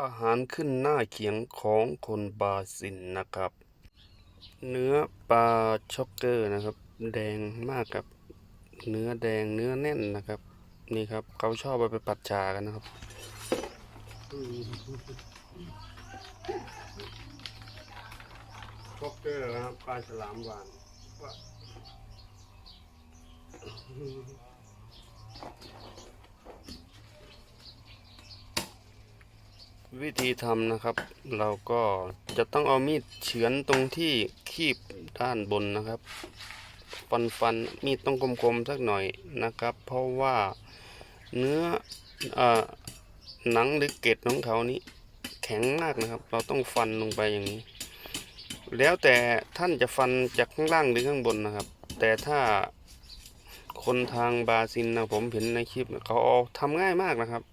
อาหารขึ้นหน้าเขียงของคนบาซิลนะครับ เนื้อปลาช็อกเกอร์นะครับ แดงมากครับ เนื้อแดงเนื้อแน่นนะครับ นี่ครับเขาชอบเอาไปปัดชากันนะครับ ช็อกเกอร์นะครับปลาฉลามหวาน วิธีทำนะครับ เราก็จะต้องเอามีดเฉือนตรงที่คีบด้านบนนะครับ ฟันฟันมีดต้องคมๆสักหน่อยนะครับ เพราะว่าเนื้ออหนังหรือเกล็ดของเขานี้แข็งมากนะครับ เราต้องฟันลงไปอย่างนี้ แล้วแต่ท่านจะฟันจากข้างล่างหรือข้างบนนะครับ แต่ถ้าคนทางบาซิลนะผมเห็นในคลิปเขาเอาทำง่ายมากนะครับ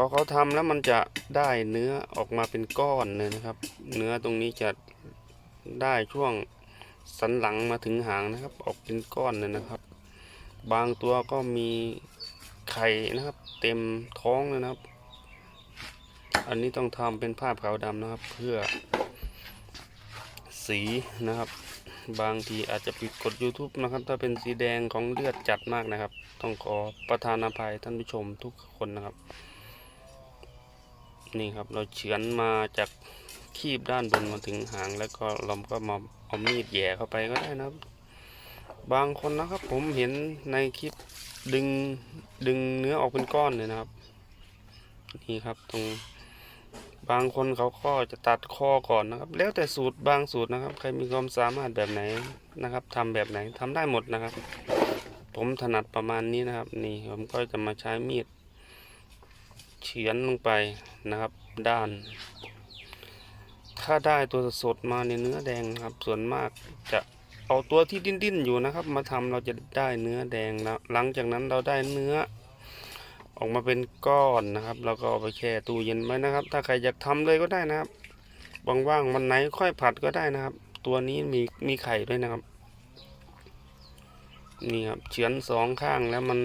อเขาทำแล้วมันจะได้เนื้อออกมาเป็นก้อนเลยนะครับ เนื้อตรงนี้จะได้ช่วงสันหลังมาถึงหางนะครับ ออกเป็นก้อนเลยนะครับ บางตัวก็มีไข่นะครับ เต็มท้องเลยนะครับ อันนี้ต้องทำเป็นภาพขาวดำนะครับ เพื่อสีนะครับ บางทีอาจจะปิดกด YouTube นะครับ ถ้าเป็นสีแดงของเลือดจัดมากนะครับ ต้องขอประทานอภัยท่านผู้ชมทุกคนนะครับ นี่ครับเราเฉือนมาจากคีบด้านบนมาถึงหางแล้วก็เราก็มาเอามีดแย่เข้าไปก็ได้นะครับ บางคนนะครับผมเห็นในคลิปดึงดึงเนื้อออกเป็นก้อนเลยนะครับ นี่ครับตรงบางคนเขาก็จะตัดคอก่อนนะครับ แล้วแต่สูตรบางสูตรนะครับ ใครมีความสามารถแบบไหนนะครับทำแบบไหนทำได้หมดนะครับ ผมถนัดประมาณนี้นะครับ นี่ผมก็จะมาใช้มีด เฉือนลงไปนะครับด้าน ถ้าได้ตัวสดมาในเนื้อแดงครับ ส่วนมากจะเอาตัวที่ดิ้นๆอยู่นะครับ มาทำเราจะได้เนื้อแดงแล้วหลังจากนั้นเราได้เนื้อ ออกมาเป็นก้อนนะครับเราก็เอาไปแช่ตู้เย็นไว้นะครับ ถ้าใครอยากทำเลยก็ได้นะครับว่างๆวันไหนค่อยผัดก็ได้นะครับ ตัวนี้มีมีไข่ด้วยนะครับ นี่ครับเฉือนสองข้างแล้วมัน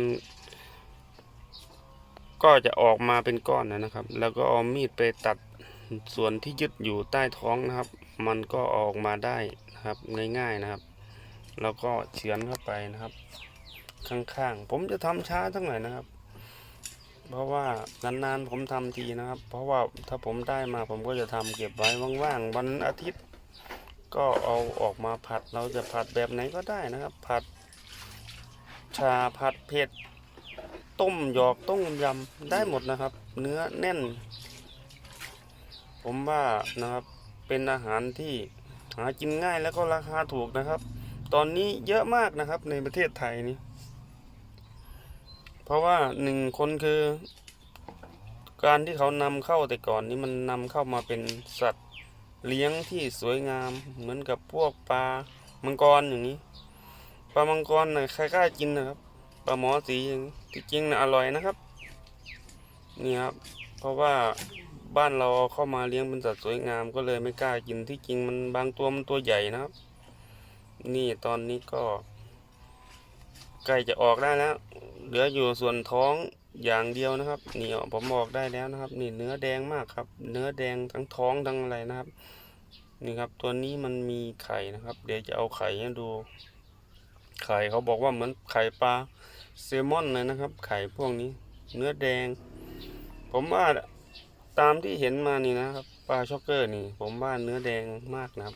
ก็จะออกมาเป็นก้อนนะครับ แล้วก็เอามีดไปตัดส่วนที่ยึดอยู่ใต้ท้องนะครับ มันก็ออกมาได้นะครับง่ายๆนะครับ แล้วก็เฉือนเข้าไปนะครับ ข้างๆ ผมจะทำช้าทั้งหน่อยนะครับ เพราะว่านานๆผมทำทีนะครับ เพราะว่าถ้าผมได้มาผมก็จะทำเก็บไว้ว่างๆวันอาทิตย์ ก็เอาออกมาผัดเราจะผัดแบบไหนก็ได้นะครับ ผัดชาผัดเผ็ด ต้มหยอกต้มยำได้หมดนะครับ เนื้อแน่น ผมว่านะครับเป็นอาหารที่หากินง่ายแล้วก็ราคาถูกนะครับ ตอนนี้เยอะมากนะครับในประเทศไทยนี่เพราะว่าหนึ่งคนคือ การที่เขานำเข้าแต่ก่อนนี้มันนำเข้ามาเป็นสัตว์เลี้ยงที่สวยงาม เหมือนกับพวกปลามังกรอย่างนี้ปลามังกรนะใครกล้ากินนะครับ ปลาหมอสีที่จริงนะอร่อยนะครับ นี่ครับ เพราะว่าบ้านเราเอาเข้ามาเลี้ยงเป็นสัตว์สวยงามก็เลยไม่กล้ากินที่จริงมันบางตัวมันตัวใหญ่นะครับ นี่ตอนนี้ก็ใกล้จะออกได้แล้ว เหลืออยู่ส่วนท้องอย่างเดียวนะครับนี่ผมออกได้แล้วนะครับ นี่เนื้อแดงมากครับ เนื้อแดงทั้งท้องทั้งอะไรนะครับ นี่ครับ ตัวนี้มันมีไข่นะครับ เดี๋ยวจะเอาไข่ให้ดู ไข่เขาบอกว่าเหมือนไข่ปลา แซลมอนเลยนะครับ ไข่พวกนี้ เนื้อแดง ผมว่าตามที่เห็นมานี่นะครับปลาช็อกเกอร์นี่ ผมว่าเนื้อแดงมากนะครับ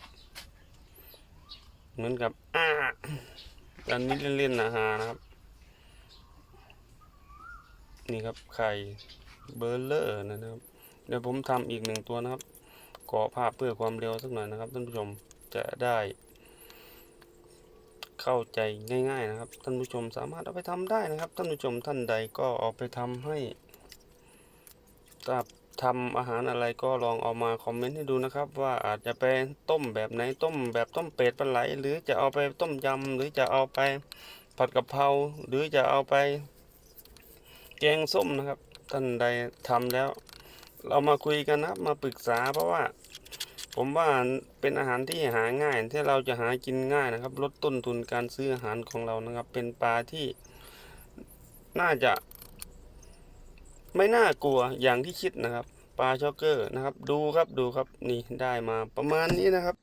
เหมือนกับอ้าอันนี้เล่นๆนะฮานะครับ นี่ครับไข่เบอร์เลอร์นะครับ เดี๋ยวผมทำอีกหนึ่งตัวนะครับ ขอภาพเพื่อความเร็วสักหน่อยนะครับท่านผู้ชมจะได้ เข้าใจง่าย ๆนะครับ ท่านผู้ชมสามารถเอาไปทำได้นะครับ ท่านผู้ชมท่านใดก็เอาไปทำให้ถ้าทำอาหารอะไรก็ลองเอามาคอมเมนต์ให้ดูนะครับ ว่าอาจจะไปต้มแบบไหนต้มแบบต้มเป็ดปลาไหล หรือจะเอาไปต้มยำหรือจะเอาไปผัดกะเพราหรือจะเอาไป แกงส้มนะครับ ท่านใดทำแล้ว เรามาคุยกันนะมาปรึกษาเพราะว่า ผมว่าเป็นอาหารที่หาง่ายที่เราจะหากินง่ายนะครับ ลดต้นทุนการซื้ออาหารของเรานะครับ เป็นปลาที่น่าจะ ไม่น่ากลัวอย่างที่คิดนะครับ ปลาช็อกเกอร์นะครับ ดูครับดูครับนี่ได้มาประมาณนี้นะครับ